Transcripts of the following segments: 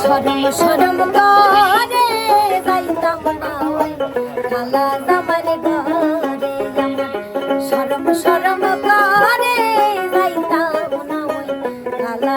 সরম সরম করে যাইতাম না ওই খালা জামার ঘরে। সরম সরম করে যাইতাম না ওই খালা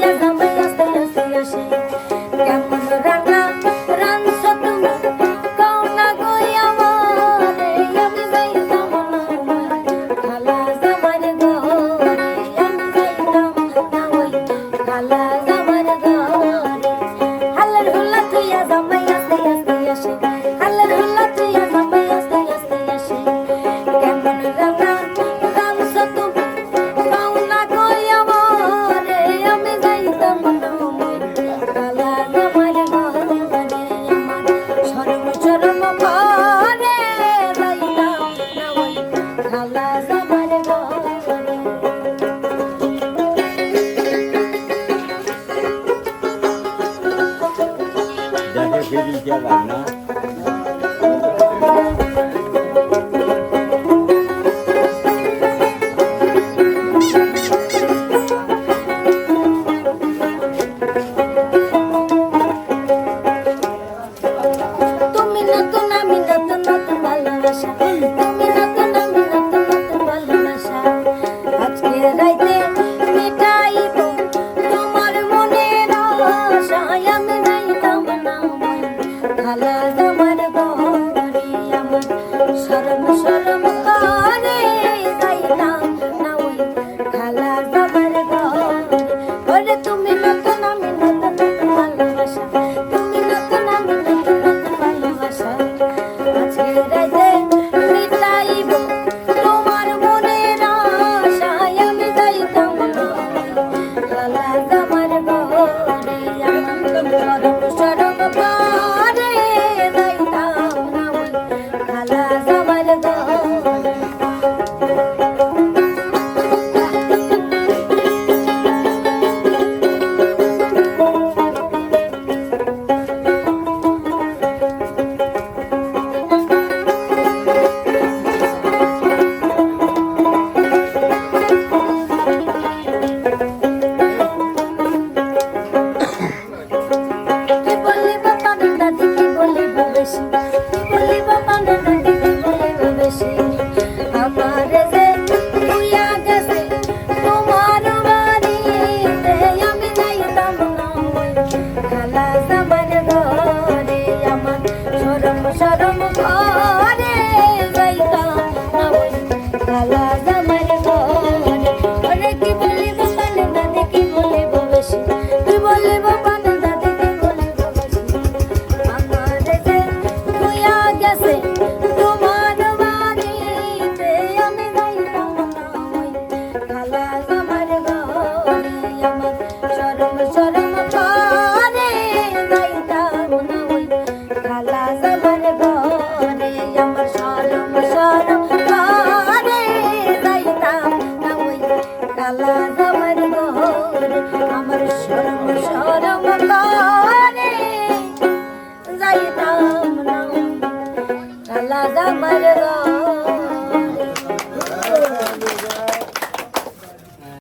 la religião não. la la সরম সরম করে মাইতা মনে হই কালা সবর করে আমার সরম সরম করে যাইতা না হই কালা সবর করে আমার সরম সরম করে যাইতা না হই কালা সবর